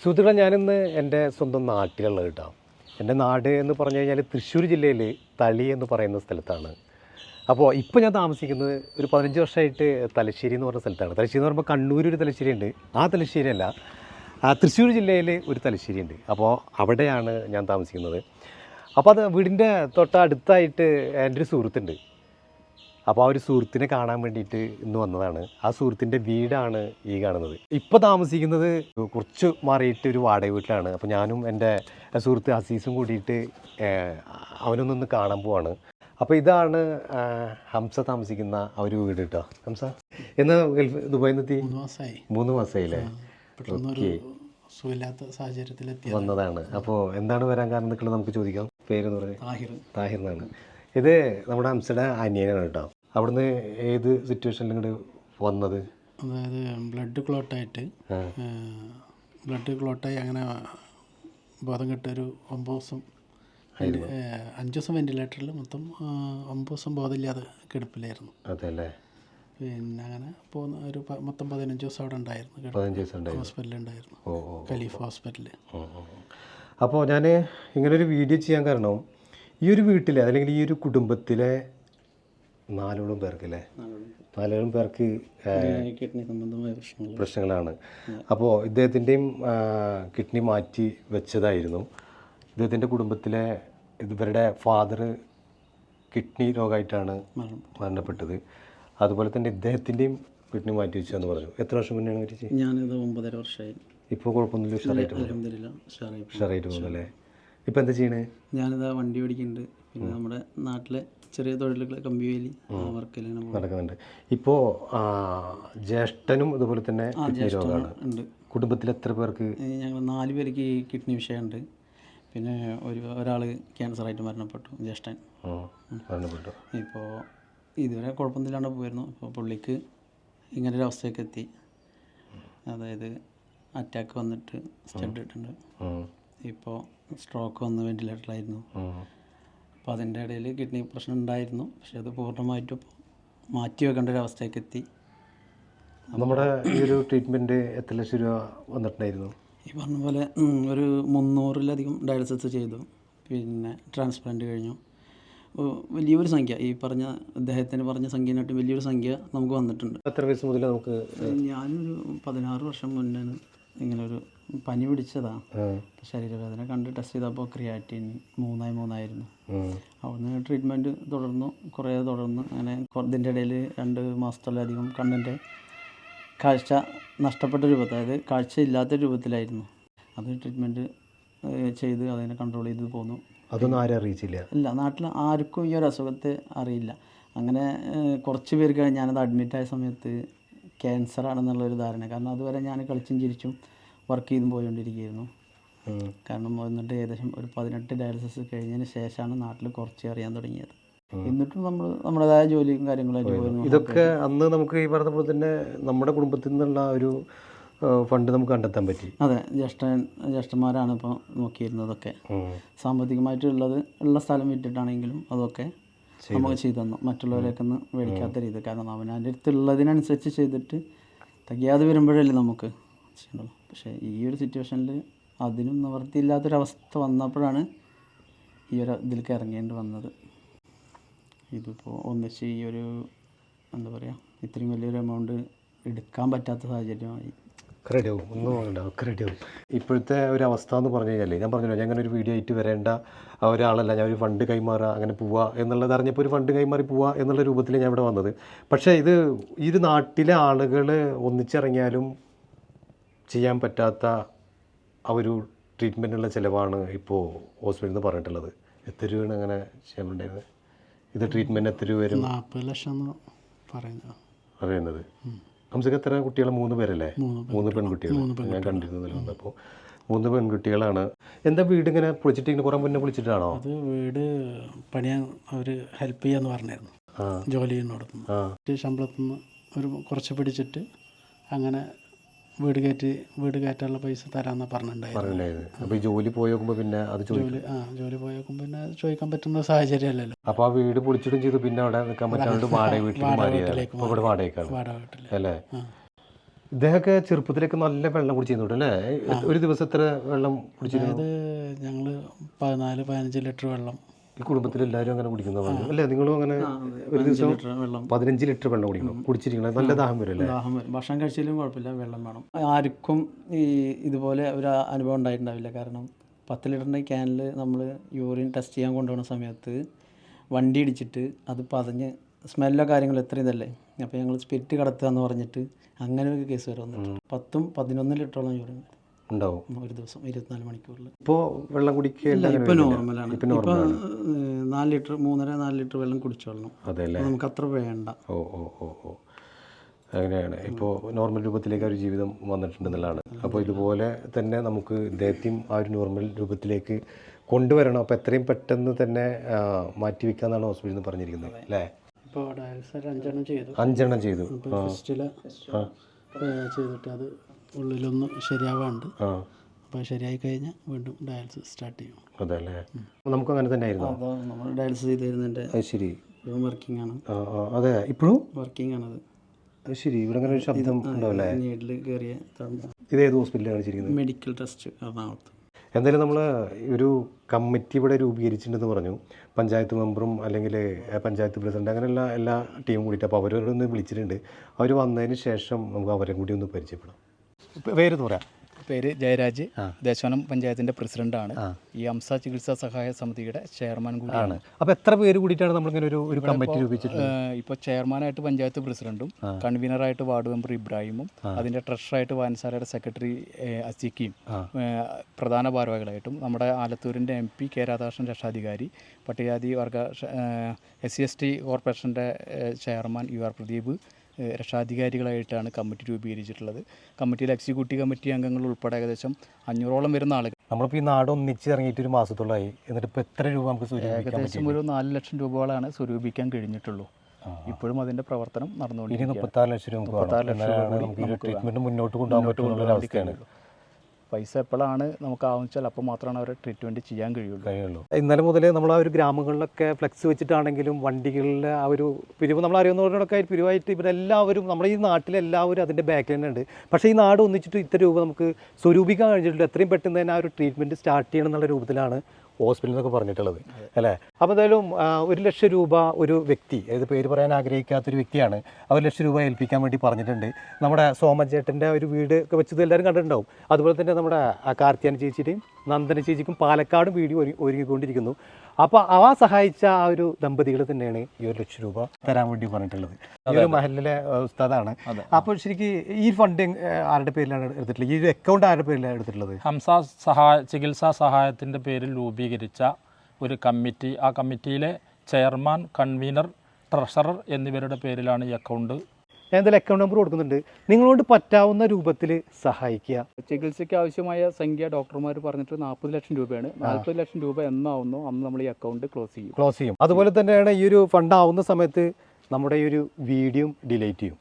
സുഹൃത്തുക്കളെ ഞാനിന്ന് എന്റെ സ്വന്തം നാട്ടിലുള്ള കേട്ടോ. എന്റെ നാട് എന്ന് പറഞ്ഞു കഴിഞ്ഞാൽ തൃശ്ശൂർ ജില്ലയിൽ തളി എന്ന് പറയുന്ന സ്ഥലത്താണ്. അപ്പോൾ ഇപ്പോൾ ഞാൻ താമസിക്കുന്നത് ഒരു പതിനഞ്ച് വർഷമായിട്ട് തലശ്ശേരി എന്ന് പറഞ്ഞ സ്ഥലത്താണ്. തലശ്ശേരി എന്ന് പറയുമ്പോൾ കണ്ണൂർ ഒരു തലശ്ശേരി ഉണ്ട് ആ തലശ്ശേരി അല്ല തൃശ്ശൂർ ജില്ലയിൽ ഒരു തലശ്ശേരി ഉണ്ട് അപ്പോൾ അവിടെയാണ് ഞാൻ താമസിക്കുന്നത്. അപ്പോൾ അത് വീടിന്റെ തൊട്ടടുത്തായിട്ട് എന്റെ ഒരു സുഹൃത്തുണ്ട്. അപ്പോൾ ആ ഒരു സുഹൃത്തിനെ കാണാൻ വേണ്ടിയിട്ട് ഇന്ന് വന്നതാണ്. ആ സുഹൃത്തിന്റെ വീടാണ് ഈ കാണുന്നത്. ഇപ്പോൾ താമസിക്കുന്നത് കുറച്ച് മാറിയിട്ട് ഒരു വാടക വീട്ടിലാണ്. അപ്പോൾ ഞാനും എന്റെ സുഹൃത്ത് അസീസും കൂടിയിട്ട് അവനൊന്നൊന്ന് കാണാൻ പോവാണ്. അപ്പോൾ ഇതാണ് ഹംസ താമസിക്കുന്ന ആ ഒരു വീട് കേട്ടോ ഹംസ എന്ന് ഗൾഫ് ദുബായിൽ നിന്ന് എത്തി? മൂന്ന് മാസമായി മൂന്ന് മാസമായില്ലേ? ഓക്കെ. സുഖമില്ലാത്ത സാഹചര്യത്തിലെത്തിയ വന്നതാണ്. അപ്പോൾ എന്താണ് വരാൻ കാരണം നിൽക്കുന്നത് നമുക്ക് ചോദിക്കാം. പേര് പറഞ്ഞ് താഹിർ. താഹിർ എന്നാണ്. ഇത് നമ്മുടെ ഹംസയുടെ അനിയനാണ് കേട്ടോ അവിടുന്ന് ഏത് സിറ്റുവേഷനിൽ ഇങ്ങോട്ട് വന്നത്? അതായത് ബ്ലഡ് ക്ലോട്ടായിട്ട്. ബ്ലഡ് ക്ലോട്ടായി അങ്ങനെ ബോധം കെട്ടൊരു ഒമ്പത് ദിവസം അഞ്ച് ദിവസം വെന്റിലേറ്ററിൽ മൊത്തം ഒമ്പത് ദിവസം ബോധമില്ലാതെ കിടപ്പിലായിരുന്നു. അതെല്ലേ? പിന്നെ അങ്ങനെ പോകുന്ന ഒരു മൊത്തം പതിനഞ്ച് ദിവസം അവിടെ ഉണ്ടായിരുന്നു. ഹോസ്പിറ്റലിൽ ഉണ്ടായിരുന്നു. ഖലീഫ് ഹോസ്പിറ്റലിൽ അപ്പോൾ ഞാൻ ഇങ്ങനൊരു വീഡിയോ ചെയ്യാൻ കാരണം ഈ ഒരു വീട്ടിലെ അല്ലെങ്കിൽ ഈ ഒരു കുടുംബത്തിലെ നാലോളം പേർക്ക്. അല്ലേ നാലോളം പേർക്ക് കിഡ്നി സംബന്ധമായ പ്രശ്നങ്ങളാണ്. അപ്പോൾ ഇദ്ദേഹത്തിന്റെയും കിഡ്നി മാറ്റി വെച്ചതായിരുന്നു. ഇദ്ദേഹത്തിന്റെ കുടുംബത്തിലെ ഇവരുടെ ഫാദർ കിഡ്നി രോഗമായിട്ടാണ് മരണം മരണപ്പെട്ടത്. അതുപോലെ തന്നെ ഇദ്ദേഹത്തിന്റെയും കിഡ്നി മാറ്റി വെച്ചതെന്ന് പറഞ്ഞു. എത്ര വർഷം മുന്നെയാണ് മരിച്ചത് ഞാനിത് ഒമ്പതര വർഷമായി. ഇപ്പോൾ കുഴപ്പമൊന്നുമില്ല ഉഷാറായിട്ട് പോകുന്നു. അല്ലേ ഉഷാറായി ഉഷാറായിട്ട് പോകുന്നല്ലേ ഇപ്പോൾ എന്താ ചെയ്യണേ? ഞാനിതാ വണ്ടി ഓടിക്കുന്നുണ്ട്. പിന്നെ നമ്മുടെ നാട്ടിലെ ചെറിയ തൊഴിലുകൾ കമ്പിവേലി വർക്കിലാണ് നടക്കുന്നുണ്ട്. ഇപ്പോ ജ്യേഷ്ഠനും അതുപോലെ തന്നെ കിഡ്നി രോഗമാണ് ഉണ്ട്. കുടുംബത്തിൽ എത്ര പേർക്ക്? ഞങ്ങൾ നാല് പേർക്ക് ഈ കിഡ്നി വിഷയമുണ്ട്. പിന്നെ ഒരു ഒരാൾ ക്യാൻസറായിട്ട് മരണപ്പെട്ടു ജ്യേഷ്ഠൻ. മരണപ്പെട്ടു. ഇപ്പോൾ ഇതുവരെ കുഴപ്പമൊന്നുമില്ലാണ്ട് പോയിരുന്നു. ഇപ്പോൾ പുള്ളിക്ക് ഇങ്ങനെ ഒരു അവസ്ഥയൊക്കെ എത്തി. അതായത് അറ്റാക്ക് വന്നിട്ട് സ്റ്റഡ് ഇട്ടുണ്ട് ഉം, ഇപ്പോൾ സ്ട്രോക്ക് വന്ന് വെന്റിലേറ്ററിലായിരുന്നു. അപ്പോൾ അതിന്റെ ഇടയിൽ കിഡ്നി പ്രശ്നം ഉണ്ടായിരുന്നു. പക്ഷേ അത് പൂർണമായിട്ടും മാറ്റി വെക്കേണ്ട ഒരു അവസ്ഥയൊക്കെ എത്തി. നമ്മുടെ ഈ ഒരു ട്രീറ്റ്മെന്റ് എത്ര ലക്ഷം രൂപ വന്നിട്ടുണ്ടായിരുന്നു. ഈ പറഞ്ഞ പോലെ ഒരു മുന്നൂറിലധികം ഡയാലിസിസ് ചെയ്തു. പിന്നെ ട്രാൻസ്പ്ലാന്റ് കഴിഞ്ഞു. വലിയൊരു സംഖ്യ. ഈ പറഞ്ഞ അദ്ദേഹത്തിന് പറഞ്ഞ സംഖ്യനായിട്ട് വലിയൊരു സംഖ്യ നമുക്ക് വന്നിട്ടുണ്ട്. എത്ര വയസ്സ് മുതൽ നമുക്ക് ഞാനൊരു പതിനാറ് വർഷം മുന്നേ ഇങ്ങനെ ഒരു പനി പിടിച്ചതാണ് ശരീരവേദന കണ്ട് ടെസ്റ്റ് ചെയ്തപ്പോൾ ക്രിയാറ്റിൻ മൂന്നായി മൂന്നായിരുന്നു. അവിടുന്ന് ട്രീറ്റ്മെന്റ് തുടർന്നു. കുറേ തുടർന്നു അങ്ങനെ ഇതിന്റെ ഇടയിൽ രണ്ട് മാസത്തോളധികം കണ്ണിന്റെ കാഴ്ച നഷ്ടപ്പെട്ട രൂപത്തിൽ അതായത് കാഴ്ച ഇല്ലാത്ത രൂപത്തിലായിരുന്നു. അത് ട്രീറ്റ്മെന്റ് ചെയ്ത് അതിനെ കൺട്രോൾ ചെയ്ത് പോന്നു. അതൊന്നും ആരും അറിയിച്ചില്ല? ഇല്ല നാട്ടിൽ ആർക്കും ഈ ഒരു അസുഖത്തെ അറിയില്ല. അങ്ങനെ കുറച്ച് പേർക്ക് ഞാനത് അഡ്മിറ്റായ സമയത്ത് ക്യാൻസർ ആണെന്നുള്ളൊരു ധാരണ. കാരണം അതുവരെ ഞാൻ കളിച്ചും ചിരിച്ചും വർക്ക് ചെയ്തും പോയിക്കൊണ്ടിരിക്കുകയായിരുന്നു. കാരണം എന്നിട്ട് ഏകദേശം ഒരു പതിനെട്ട് ഡയാലിസിസ് കഴിഞ്ഞതിന് ശേഷമാണ് നാട്ടിൽ കുറച്ച് അറിയാൻ തുടങ്ങിയത്. എന്നിട്ടും നമ്മൾ നമ്മുടേതായ ജോലിയും കാര്യങ്ങളായിട്ട് പോയിരുന്നു. ഇതൊക്കെ അന്ന് നമുക്ക് ഈ പറഞ്ഞ പോലെ തന്നെ നമ്മുടെ കുടുംബത്തിൽ നിന്നുള്ള ഒരു ഫണ്ട് നമുക്ക് കണ്ടെത്താൻ പറ്റി. അതെ ജ്യേഷ്ഠൻ ജ്യേഷ്ഠന്മാരാണ് ഇപ്പോൾ നോക്കിയിരുന്നതൊക്കെ. സാമ്പത്തികമായിട്ടുള്ളത് ഉള്ള സ്ഥലം വിറ്റിട്ടാണെങ്കിലും അതൊക്കെ നമുക്ക് ചെയ്തു തന്നു. മറ്റുള്ളവരെയൊക്കെ ഒന്ന് മേടിക്കാത്ത രീതി കാരണം അവനവന്റെ അടുത്തുള്ളതിനനുസരിച്ച് ചെയ്തിട്ട് തികയാതെ വരുമ്പോഴല്ലേ നമുക്ക് ചെയ്യണുള്ളൂ പക്ഷേ ഈ ഒരു സിറ്റുവേഷനിൽ അതിനും നിവൃത്തിയില്ലാത്തൊരവസ്ഥ വന്നപ്പോഴാണ് ഈ ഒരു ഇതിലേക്ക് ഇറങ്ങേണ്ടി വന്നത്. ഇതിപ്പോൾ ഒന്നിച്ച് ഈ ഒരു എന്താ പറയുക ഇത്രയും വലിയൊരു എമൗണ്ട് എടുക്കാൻ പറ്റാത്ത സാഹചര്യമായി. ക്രെഡിറ്റ് റെഡിയാവും ഒന്നും നോക്കണ്ട ക്രെഡിയാവും ഇപ്പോഴത്തെ ഒരു അവസ്ഥ എന്ന് പറഞ്ഞു കഴിഞ്ഞാൽ ഞാൻ പറഞ്ഞല്ലോ ഞാൻ അങ്ങനെ ഒരു വീഡിയോ ആയിട്ട് വരേണ്ട ഒരാളല്ല. ഞാൻ ഒരു ഫണ്ട് കൈമാറുക അങ്ങനെ പോവുക എന്നുള്ളത് അറിഞ്ഞപ്പോൾ ഒരു ഫണ്ട് കൈമാറി പോവുക എന്നുള്ള രൂപത്തിൽ ഞാൻ ഇവിടെ വന്നത്. പക്ഷേ ഇത് ഈ ഒരു നാട്ടിലെ ആളുകൾ ഒന്നിച്ചിറങ്ങിയാലും ചെയ്യാൻ പറ്റാത്ത ആ ഒരു ട്രീറ്റ്മെന്റിനുള്ള ചിലവാണ് ഇപ്പോൾ ഹോസ്പിറ്റലിൽ നിന്ന് പറഞ്ഞിട്ടുള്ളത്. എത്ര രൂപയാണ് അങ്ങനെ ചെയ്യാനുണ്ടായിരുന്നത്? ഇത് ട്രീറ്റ്മെന്റ് എത്ര രൂപ വരും? നാൽപ്പത് ലക്ഷം എന്ന് പറയുന്നത്. അറിയുന്നത് ഹംസക്ക് എത്ര കുട്ടികൾ മൂന്ന് പേരല്ലേ? മൂന്ന് പെൺകുട്ടികൾ ഞാൻ കണ്ടിരുന്നതിലുണ്ട് അപ്പോൾ മൂന്ന് പെൺകുട്ടികളാണ്. എന്താ വീട് ഇങ്ങനെ പൊളിച്ചിട്ട് ഇങ്ങനെ കുറേ മുന്നേ പൊളിച്ചിട്ടാണോ? അത് വീട് പണിയാൻ അവർ ഹെൽപ്പ് ചെയ്യാന്ന് പറഞ്ഞായിരുന്നു ജോലി ചെയ്യുന്നിടത്തുനിന്ന്. ശമ്പളത്തിൽ നിന്ന് ഒരു കുറച്ച് പിടിച്ചിട്ട് അങ്ങനെ വീട് കയറ്റി വീട് കയറ്റാനുള്ള പൈസ തരാമെന്നാണ് പറഞ്ഞിട്ടുണ്ടായിരുന്നു അപ്പോൾ ഈ ജോലി പോയി നോക്കുമ്പോൾ പിന്നെ അത് ജോലി ആ ജോലി പോയേക്കും പിന്നെ ചോദിക്കാൻ പറ്റുന്ന സാഹചര്യമല്ലല്ലോ. അപ്പോൾ ആ വീട് പൊളിച്ചിടും ചെയ്തു പിന്നെ അവിടെ നിൽക്കാൻ പറ്റാണ്ട് വാടക അപ്പോൾ ഇവിടെ വാടകയ്ക്കാണ്. വാടക വീട്ടിൽ അല്ലേ? ഇദ്ദേഹമൊക്കെ ചെറുപ്പത്തിലേക്ക് നല്ല വെള്ളം കുടിച്ചിരുന്നുണ്ട് അല്ലേ? ഒരു ദിവസം എത്ര വെള്ളം കുടിച്ചിരുന്നു? അത് ഞങ്ങൾ പതിനാല് പതിനഞ്ച് ലിറ്റർ വെള്ളം ഈ കുടുംബത്തിൽ എല്ലാവരും അങ്ങനെ പറഞ്ഞു അല്ലേ? നിങ്ങളും അങ്ങനെ ഒരു ദിവസം പതിനഞ്ച് ലിറ്റർ വെള്ളം കുടിക്കണം. കുടിച്ചിരിക്കണം. നല്ല ദാഹം വരും ദാഹം വരും. ഭക്ഷണം കഴിച്ചാലും കുഴപ്പമില്ല വെള്ളം വേണം. ആർക്കും ഈ ഇതുപോലെ ഒരു അനുഭവം ഉണ്ടായിട്ടുണ്ടാവില്ല. കാരണം പത്ത് ലിറ്ററിന്റെ ക്യാനിൽ നമ്മൾ യൂറിൻ ടെസ്റ്റ് ചെയ്യാൻ കൊണ്ടുപോകുന്ന സമയത്ത് വണ്ടി ഇടിച്ചിട്ട് അത് പതഞ്ഞ് സ്മെല്ലോ കാര്യങ്ങളോ എത്ര ഇതല്ലേ? അപ്പോൾ ഞങ്ങൾ സ്പിരിറ്റ് കടത്തുക എന്ന് പറഞ്ഞിട്ട് അങ്ങനെ ഒരു കേസ് വരെ വന്നിട്ട് പത്തും പതിനൊന്ന് ലിറ്ററോളം യൂറിൻ. ഉണ്ടാവും. ഒരു ദിവസം ഇരുപത്തിനാല് മണിക്കൂറിൽ ഇപ്പോൾ വെള്ളം കുടിക്കില്ല ഇപ്പം നോർമലാണ്. ഇപ്പം നാല് ലിറ്റർ മൂന്നര നാല് ലിറ്റർ വെള്ളം കുടിച്ചോളണം. അതെ നമുക്ക് അത്ര വേണ്ട. ഓ ഓ ഓ ഓ. അങ്ങനെയാണ്. ഇപ്പോൾ നോർമൽ രൂപത്തിലേക്ക് ഒരു ജീവിതം വന്നിട്ടുണ്ടെന്നുള്ളതാണ് അപ്പോൾ ഇതുപോലെ തന്നെ നമുക്ക് ഇദ്ദേഹത്തെയും ആ ഒരു നോർമൽ രൂപത്തിലേക്ക് കൊണ്ടുവരണം. അപ്പോൾ എത്രയും പെട്ടെന്ന് തന്നെ മാറ്റിവെക്കാന്നാണ് മാറ്റി വെക്കാന്നാണ് ഹോസ്പിറ്റലിൽ നിന്ന് പറഞ്ഞിരിക്കുന്നത്. അല്ലേ? ഇപ്പോൾ അഞ്ചെണ്ണം ചെയ്തു. അഞ്ചെണ്ണം ചെയ്തു. ചെയ്തിട്ട് അത് ഉള്ളിലൊന്ന് ശരിയാവാണ്ട് അപ്പോൾ ശരിയായി കഴിഞ്ഞാൽ വീണ്ടും ഡയാലിസിസ് സ്റ്റാർട്ട് ചെയ്യും. അതെ അല്ലേ നമുക്ക് അങ്ങനെ തന്നെ ആയിരുന്നു അപ്പോൾ നമ്മൾ ഡയാലിസിസ് ചെയ്ത് അത് ശരി. ഇപ്പോഴും വർക്കിംഗ് ആണ് അതെ. ഇപ്പോഴും? വർക്കിംഗ് ആണത് അത് ശരി. ഇവിടെ അങ്ങനെ ഒരു ശബ്ദം ഉണ്ടാവില്ലേ നീഡിൽ കയറിയ ഇത് ഏത് ഹോസ്പിറ്റലാണ് മെഡിക്കൽ ടെസ്റ്റ് എറണാകുളത്ത്. എന്തായാലും നമ്മൾ ഒരു കമ്മിറ്റി ഇവിടെ രൂപീകരിച്ചിട്ടുണ്ടെന്ന് പറഞ്ഞു. പഞ്ചായത്ത് മെമ്പറും അല്ലെങ്കിൽ പഞ്ചായത്ത് പ്രസിഡന്റ് അങ്ങനെയുള്ള എല്ലാ ടീമും കൂടിയിട്ട്. അപ്പോൾ അവരൊന്ന് വിളിച്ചിട്ടുണ്ട്. അവർ വന്നതിന് ശേഷം നമുക്ക് അവരെ കൂടി ഒന്ന് പരിചയപ്പെടാം. പേരെന്ന് പറയാം. പേര് ജയരാജ്. ദേശവനം പഞ്ചായത്തിന്റെ പ്രസിഡന്റാണ് ഈ അംസ ചികിത്സാ സഹായ സമിതിയുടെ ചെയർമാൻ കൂടിയാണ്. അപ്പോൾ എത്ര പേര് കൂടിയിട്ടാണ് നമ്മളിങ്ങനെ ഒരു ഒരു കമ്മിറ്റി രൂപീകരിച്ചിട്ടുള്ളത് ഇപ്പോൾ ചെയർമാനായിട്ട് പഞ്ചായത്ത് പ്രസിഡന്റും കൺവീനറായിട്ട് വാർഡ് മെമ്പർ ഇബ്രാഹിമും അതിന്റെ ട്രഷറായിട്ട് വായനശാലയുടെ സെക്രട്ടറി അസിക്കിയും പ്രധാന ഭാരവാഹികളായിട്ടും നമ്മുടെ ആലത്തൂരിന്റെ എം പി കെ രാധാകൃഷ്ണൻ രക്ഷാധികാരി പട്ടികജാതി വർഗ എസ് സി എസ് ടി കോർപ്പറേഷന്റെ ചെയർമാൻ യു ആർ പ്രദീപ് രക്ഷാധികാരികളായിട്ടാണ് കമ്മിറ്റി രൂപീകരിച്ചിട്ടുള്ളത്. കമ്മിറ്റിയിൽ എക്സിക്യൂട്ടീവ് കമ്മിറ്റി അംഗങ്ങൾ ഉൾപ്പെടെ ഏകദേശം അഞ്ഞൂറോളം വരുന്ന ആളുകൾ. നമ്മളിപ്പോൾ ഈ നാട് ഒന്നിച്ച് ഇറങ്ങിയിട്ട് ഒരു മാസത്തോളമായി എന്നിട്ട് ഇപ്പോൾ എത്ര രൂപ നമുക്ക് ഏകദേശം ഒരു നാല് ലക്ഷം രൂപകളാണ് സ്വരൂപിക്കാൻ കഴിഞ്ഞിട്ടുള്ളൂ. ഇപ്പോഴും അതിന്റെ പ്രവർത്തനം നടന്നുകൊണ്ടിരിക്കുന്നു മുപ്പത്താറ് ലക്ഷം രൂപ ട്രീറ്റ്മെന്റ് മുന്നോട്ട് കൊണ്ടുപോകാൻ പറ്റുന്ന അവസ്ഥയാണ് പൈസ എപ്പോഴാണ് നമുക്ക് ആവശ്യം അപ്പോൾ മാത്രമാണ് അവരെ ട്രീറ്റ്മെന്റ് ചെയ്യാൻ കഴിയുള്ളൂ. കഴിയുള്ളൂ. ഇന്നലെ മുതൽ നമ്മൾ ആ ഒരു ഗ്രാമങ്ങളിലൊക്കെ ഫ്ലെക്സ് വെച്ചിട്ടാണെങ്കിലും വണ്ടികളിലെ ആ ഒരു പിരിവ് നമ്മൾ അറിയുന്നവരോടൊക്കെ പിരിവായിട്ട് ഇവരെല്ലാവരും നമ്മുടെ ഈ നാട്ടിലെല്ലാവരും അതിന്റെ ബാക്കിൽ തന്നെ ഉണ്ട് പക്ഷേ ഈ നാട് ഒന്നിച്ചിട്ട് ഇത്ര രൂപ നമുക്ക് സ്വരൂപിക്കാൻ കഴിഞ്ഞിട്ടുണ്ട് എത്രയും പെട്ടെന്ന് തന്നെ ആ ഒരു ട്രീറ്റ്മെന്റ് സ്റ്റാർട്ട് ചെയ്യണം എന്നുള്ള രൂപത്തിലാണ് ഹോസ്പിറ്റലിൽ എന്നൊക്കെ പറഞ്ഞിട്ടുള്ളത് അല്ലേ? അപ്പോൾ എന്തായാലും ഒരു ലക്ഷം രൂപ ഒരു വ്യക്തി അതായത് പേര് പറയാൻ ആഗ്രഹിക്കാത്തൊരു വ്യക്തിയാണ് ഒരു ലക്ഷം രൂപ ഏൽപ്പിക്കാൻ വേണ്ടി പറഞ്ഞിട്ടുണ്ട്. നമ്മുടെ സോമചേട്ടന്റെ ഒരു വീട് ഒക്കെ വെച്ചത് എല്ലാവരും കണ്ടിട്ടുണ്ടാവും. അതുപോലെ തന്നെ നമ്മുടെ കാർത്തിയാൻ ചേച്ചിയുടെയും നന്ദന ചേച്ചിക്കും പാലക്കാടും വീഡിയോ ഒരു ഒരുങ്ങിക്കൊണ്ടിരിക്കുന്നു. അപ്പോൾ അവ സഹായിച്ച ആ ഒരു ദമ്പതികൾ തന്നെയാണ് ഈ ഒരു ലക്ഷം രൂപ തരാൻ വേണ്ടി പറഞ്ഞിട്ടുള്ളത്. ഈ ഒരു മഹലിലെ ഉസ്താദാണ്. അപ്പോൾ ശരിക്കും ഈ ഫണ്ട് ആരുടെ പേരിലാണ് എടുത്തിട്ടുള്ളത്? ഈ ഒരു അക്കൗണ്ട് ആരുടെ പേരിലാണ് എടുത്തിട്ടുള്ളത്? ഹംസ സഹായ ചികിത്സാ സഹായത്തിന്റെ പേരിൽ രൂപീകരിച്ച ഒരു കമ്മിറ്റി ആ കമ്മിറ്റിയിലെ ചെയർമാൻ കൺവീനർ ട്രഷറർ എന്നിവരുടെ പേരിലാണ് ഈ അക്കൗണ്ട് ഞാൻ എന്തായാലും അക്കൗണ്ട് നമ്പർ കൊടുക്കുന്നുണ്ട്. നിങ്ങളോട് പറ്റാവുന്ന രൂപത്തിൽ സഹായിക്കുക. ചികിത്സയ്ക്ക് ആവശ്യമായ സംഖ്യ ഡോക്ടർമാർ പറഞ്ഞിട്ട് നാൽപ്പത് ലക്ഷം രൂപയാണ്. നാൽപ്പത് ലക്ഷം രൂപ എന്നാവുന്നോ അന്ന് നമ്മൾ ഈ അക്കൗണ്ട് ക്ലോസ് ചെയ്യും. ക്ലോസ് ചെയ്യും. അതുപോലെ തന്നെയാണ് ഈ ഒരു ഫണ്ട് ആവുന്ന സമയത്ത് നമ്മുടെ ഈ ഒരു വീഡിയോ ഡിലീറ്റ് ചെയ്യും.